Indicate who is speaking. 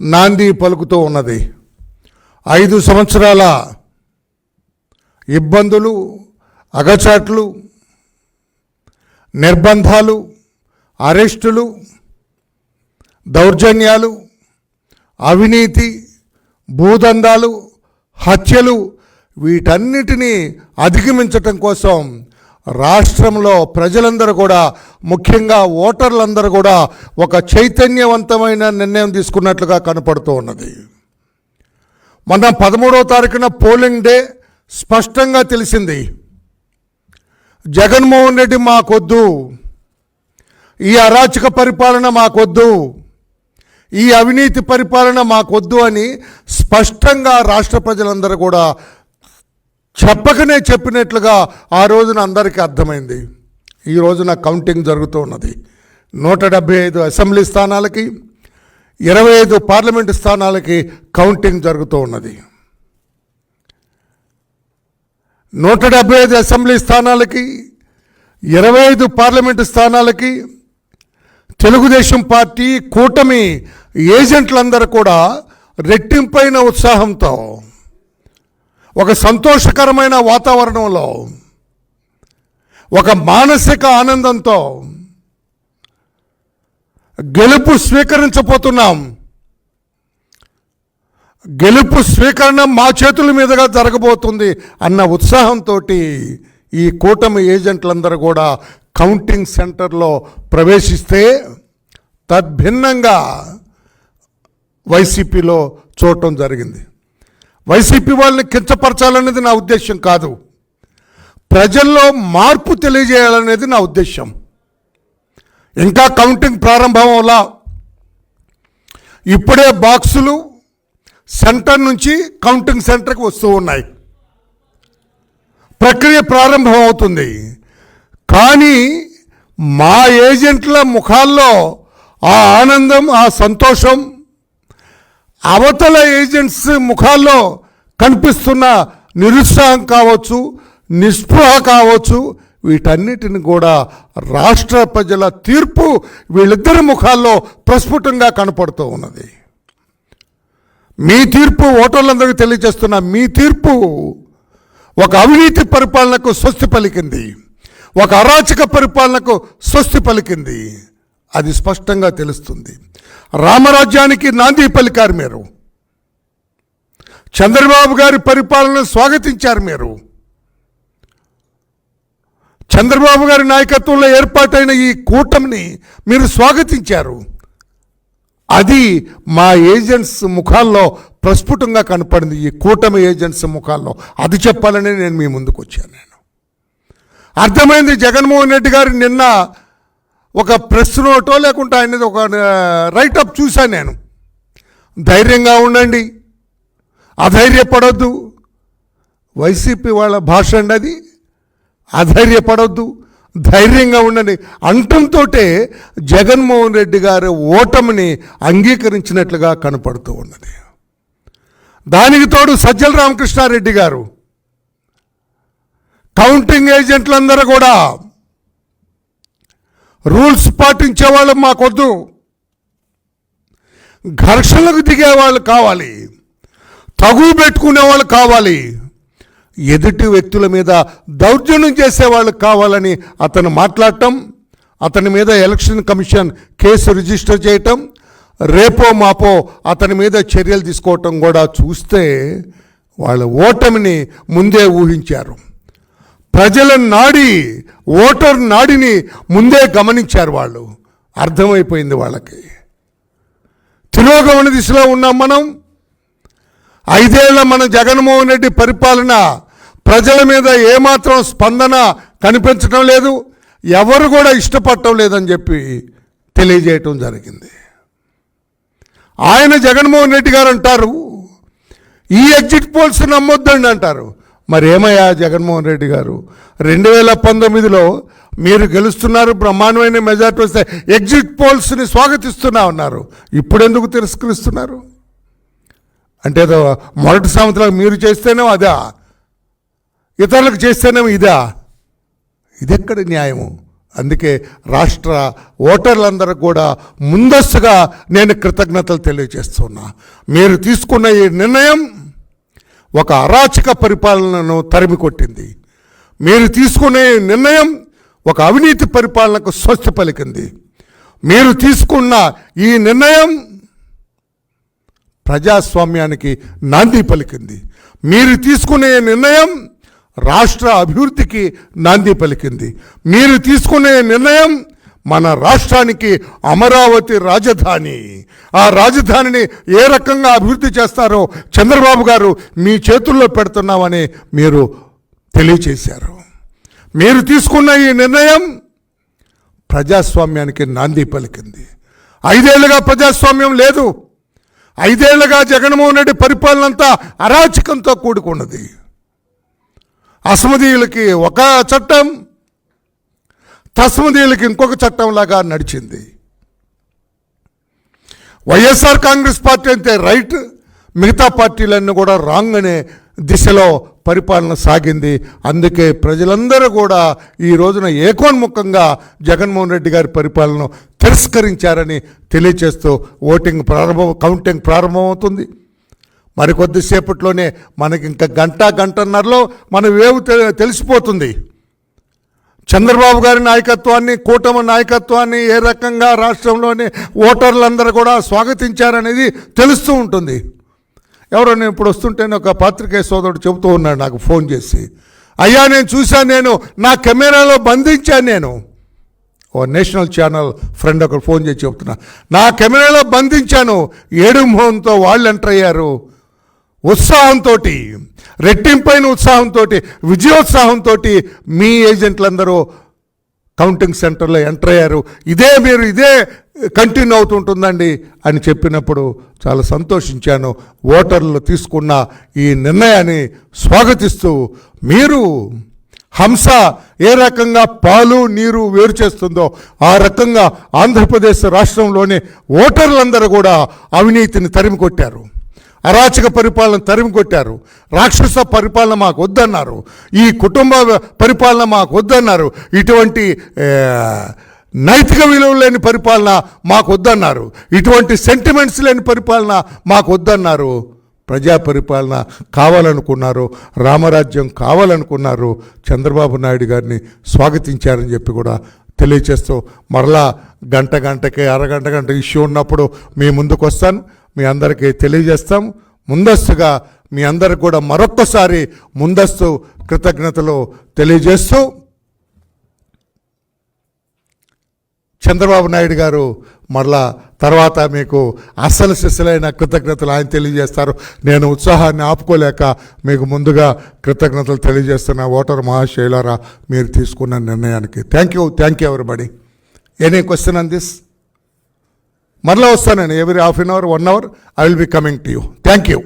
Speaker 1: నాంది పలుకుతూ ఉన్నది. ఐదు సంవత్సరాల ఇబ్బందులు అగచాట్లు నిర్బంధాలు అరెస్టులు దౌర్జన్యాలు అవినీతి భూదందాలు హత్యలు వీటన్నిటినీ అధిగమించటం కోసం రాష్ట్రంలో ప్రజలందరూ కూడా ముఖ్యంగా ఓటర్లందరూ కూడా ఒక చైతన్యవంతమైన నిర్ణయం తీసుకున్నట్లుగా కనపడుతూ ఉన్నది. మొన్న పదమూడవ తారీఖున పోలింగ్ డే స్పష్టంగా తెలిసింది. జగన్మోహన్ రెడ్డి మాకొద్దు. ఈ అరాచక పరిపాలన మాకొద్దు. ఈ అవినీతి పరిపాలన మాకొద్దు అని స్పష్టంగా రాష్ట్ర ప్రజలందరూ కూడా చెప్పకనే చెప్పినట్లుగా ఆ రోజున అందరికీ అర్థమైంది. ఈ రోజున కౌంటింగ్ జరుగుతూ ఉన్నది. నూట డెబ్బై ఐదు అసెంబ్లీ స్థానాలకి ఇరవై ఐదు పార్లమెంటు స్థానాలకి కౌంటింగ్ జరుగుతూ ఉన్నది. నూట డెబ్బై ఐదు అసెంబ్లీ స్థానాలకి ఇరవై ఐదు పార్లమెంటు స్థానాలకి తెలుగుదేశం పార్టీ కూటమి ఏజెంట్లందరూ కూడా రెట్టింపైన ఉత్సాహంతో ఒక సంతోషకరమైన వాతావరణంలో ఒక మానసిక ఆనందంతో గెలుపు స్వీకరించబోతున్నాం. గెలుపు స్వీకరణ మా చేతుల మీదుగా జరగబోతుంది అన్న ఉత్సాహంతో ఈ కూటమి ఏజెంట్లందరూ కూడా కౌంటింగ్ సెంటర్లో ప్రవేశిస్తే తద్భిన్నంగా వైసీపీలో చూడటం జరిగింది. వైసీపీ వాళ్ళని కించపరచాలనేది నా ఉద్దేశం కాదు. ప్రజల్లో మార్పు తెలియజేయాలనేది నా ఉద్దేశం. ఇంకా కౌంటింగ్ ప్రారంభం వల్ల ఇప్పుడే బాక్సులు సెంటర్ నుంచి కౌంటింగ్ సెంటర్కి వస్తూ ఉన్నాయి. ప్రక్రియ ప్రారంభం అవుతుంది. కానీ మా ఏజెంట్ల ముఖాల్లో ఆ ఆనందం ఆ సంతోషం అవతల ఏజెంట్స్ ముఖాల్లో కనిపిస్తున్న నిరుత్సాహం కావచ్చు నిస్పృహ కావచ్చు వీటన్నిటిని కూడా రాష్ట్ర ప్రజల తీర్పు వీళ్ళిద్దరి ముఖాల్లో ప్రస్ఫుటంగా కనపడుతూ ఉన్నది. మీ తీర్పు ఓటర్లందరికీ తెలియజేస్తున్న మీ తీర్పు ఒక అవినీతి పరిపాలనకు స్వస్తి పలికింది ఒక అరాచక పరిపాలనకు స్వస్తి పలికింది. అది స్పష్టంగా తెలుస్తుంది. రామరాజ్యానికి నాంది పలికారు మీరు. చంద్రబాబు గారి పరిపాలన స్వాగతించారు మీరు. చంద్రబాబు గారి నాయకత్వంలో ఏర్పాటైన ఈ కూటమిని మీరు స్వాగతించారు. అది మా ఏజెంట్స్ ముఖాల్లో ప్రస్ఫుటంగా కనపడింది. ఈ కూటమి ఏజెంట్స్ ముఖాల్లో. అది చెప్పాలని నేను మీ ముందుకు వచ్చాను నేను. అర్థమైంది జగన్మోహన్ రెడ్డి గారు నిన్న ఒక ప్రెస్ నోటో లేకుంటే ఆయనది ఒక రైటప్ చూశాను నేను. ధైర్యంగా ఉండండి. అధైర్యపడొద్దు. వైసీపీ వాళ్ళ భాష అండి అది. అధైర్యపడొద్దు. ధైర్యంగా ఉండండి. అంటంతో జగన్మోహన్ రెడ్డి గారు ఓటమిని అంగీకరించినట్లుగా కనపడుతూ ఉన్నది. దానికి తోడు సజ్జల రామకృష్ణారెడ్డి గారు. కౌంటింగ్ ఏజెంట్లందరూ కూడా రూల్స్ పాటించే వాళ్ళు మాకొద్దు. ఘర్షణలకు దిగే వాళ్ళు కావాలి. తగు పెట్టుకునే వాళ్ళు కావాలి. ఎదుటి వ్యక్తుల మీద దౌర్జన్యం చేసేవాళ్ళు కావాలని అతను మాట్లాడటం అతని మీద ఎలక్షన్ కమిషన్ కేసు రిజిస్టర్ చేయటం రేపో మాపో అతని మీద చర్యలు తీసుకోవటం కూడా చూస్తే వాళ్ళ ఓటమిని ముందే ఊహించారు. ప్రజల నాడి ఓటర్ నాడిని ముందే గమనించారు వాళ్ళు. అర్థమైపోయింది వాళ్ళకి. తిరోగమన దిశలో ఉన్నాం మనం. ఐదేళ్ళ మన జగన్మోహన్ రెడ్డి పరిపాలన ప్రజల మీద ఏమాత్రం స్పందన కనిపించడం లేదు. ఎవరు కూడా ఇష్టపడటం లేదని చెప్పి తెలియజేయటం జరిగింది. ఆయన జగన్మోహన్ రెడ్డి గారు అంటారు ఈ ఎగ్జిట్ పోల్స్ నమ్మొద్దండి అంటారు. మరి ఏమయ్యా జగన్మోహన్ రెడ్డి గారు? రెండు వేల పంతొమ్మిదిలో మీరు గెలుస్తున్నారు బ్రహ్మాండమైన మెజార్టీ వస్తే ఎగ్జిట్ పోల్స్ని స్వాగతిస్తున్నా ఉన్నారు ఇప్పుడెందుకు తిరస్కరిస్తున్నారు? అంటే ఏదో మొదటి సంవత్సరాలు మీరు చేస్తేనేమో అదా? ఇతరులకు చేస్తేనేమో ఇదా? ఇదెక్కడ న్యాయము? అందుకే రాష్ట్ర ఓటర్లందరూ కూడా ముందస్తుగా నేను కృతజ్ఞతలు తెలియజేస్తున్నా. మీరు తీసుకున్న ఈ నిర్ణయం ఒక అరాచక పరిపాలనను తరిమికొట్టింది. మీరు తీసుకునే నిర్ణయం ఒక అవినీతి పరిపాలనకు స్వస్తి పలికింది. మీరు తీసుకున్న ఈ నిర్ణయం ప్రజాస్వామ్యానికి నాంది పలికింది. మీరు తీసుకునే నిర్ణయం రాష్ట్ర అభివృద్ధికి నాంది పలికింది. మీరు తీసుకునే నిర్ణయం మన రాష్ట్రానికి అమరావతి రాజధాని. ఆ రాజధానిని ఏ రకంగా అభివృద్ధి చేస్తారో చంద్రబాబు గారు మీ చేతుల్లో పెడుతున్నామని మీరు తెలియచేశారు. మీరు తీసుకున్న ఈ నిర్ణయం ప్రజాస్వామ్యానికి నాంది పలికింది. ఐదేళ్ళుగా ప్రజాస్వామ్యం లేదు. ఐదేళ్ళుగా జగన్మోహన్ రెడ్డి పరిపాలన అంతా అరాచకంతో కూడుకున్నది. అసమదీయులకి ఒక చట్టం తస్మదీయులకి ఇంకొక చట్టంలాగా నడిచింది. వైఎస్ఆర్ కాంగ్రెస్ పార్టీ అయితే రైట్ మిగతా పార్టీలన్నీ కూడా రాంగ్ అనే దిశలో పరిపాలన సాగింది. అందుకే ప్రజలందరూ కూడా ఈ రోజున ఏకోన్ముఖంగా జగన్మోహన్ రెడ్డి గారి పరిపాలన తిరస్కరించారని తెలియచేస్తూ ఓటింగ్ ప్రారంభం కౌంటింగ్ ప్రారంభమవుతుంది. మరి కొద్దిసేపట్లోనే మనకి ఇంకా గంట గంటన్నరలో మన వేవు తెలిసిపోతుంది. చంద్రబాబు గారి నాయకత్వాన్ని కూటమి నాయకత్వాన్ని ఏ రకంగా రాష్ట్రంలోని ఓటర్లందరూ కూడా స్వాగతించారనేది తెలుస్తూ ఉంటుంది. ఎవరో నేను ఇప్పుడు వస్తుంటేనే ఒక పాత్రికేయ సోదరుడు చెబుతూ ఉన్నాడు నాకు ఫోన్ చేసి. అయ్యా నేను చూశాను నేను నా కెమెరాలో బంధించాను నేను. ఓ నేషనల్ ఛానల్ ఫ్రెండ్ ఒకరు ఫోన్ చేసి చెప్తున్నా నా కెమెరాలో బంధించాను ఏడు మోహన్తో వాళ్ళు ఎంటర్ అయ్యారు. ఉత్సాహంతో రెట్టింపైన ఉత్సాహంతో విజయోత్సాహంతో మీ ఏజెంట్లందరూ కౌంటింగ్ సెంటర్లో ఎంటర్ అయ్యారు. ఇదే మీరు ఇదే కంటిన్యూ అవుతుంటుందండి అని చెప్పినప్పుడు చాలా సంతోషించాను. ఓటర్లు తీసుకున్న ఈ నిర్ణయాన్ని స్వాగతిస్తూ మీరు హంస ఏ రకంగా పాలు నీరు వేరు చేస్తుందో ఆ రకంగా ఆంధ్రప్రదేశ్ రాష్ట్రంలోని ఓటర్లందరూ కూడా అవినీతిని తరిమికొట్టారు. అరాచక పరిపాలన తరిమి కొట్టారు. రాక్షస పరిపాలన మాకు వద్దన్నారు. ఈ కుటుంబ పరిపాలన మాకు వద్దన్నారు. ఇటువంటి నైతిక విలువలు లేని పరిపాలన మాకు వద్దన్నారు. ఇటువంటి సెంటిమెంట్స్ లేని పరిపాలన మాకు వద్దన్నారు. ప్రజా పరిపాలన కావాలనుకున్నారు. రామరాజ్యం కావాలనుకున్నారు. చంద్రబాబు నాయుడు గారిని స్వాగతించారని చెప్పి కూడా తెలియచేస్తూ మరలా గంట గంటకి అరగంట గంట ఇష్యూ ఉన్నప్పుడు మీ ముందుకు వస్తాను. మీ అందరికీ తెలియజేస్తాం. ముందస్తుగా మీ అందరికి కూడా మరొక్కసారి ముందస్తు కృతజ్ఞతలు తెలియజేస్తూ చంద్రబాబు నాయుడు గారు మరలా తర్వాత మీకు అసలు సిసలైన కృతజ్ఞతలు ఆయన తెలియజేస్తారు. నేను ఉత్సాహాన్ని ఆపుకోలేక మీకు ముందుగా కృతజ్ఞతలు తెలియజేస్తున్న ఓటర్ మహాశైలారా మీరు తీసుకున్న నిర్ణయానికి. Thank you thank you everybody any question on this మరలా వస్తానండి. Every half an hour one hour I will be coming to you thank you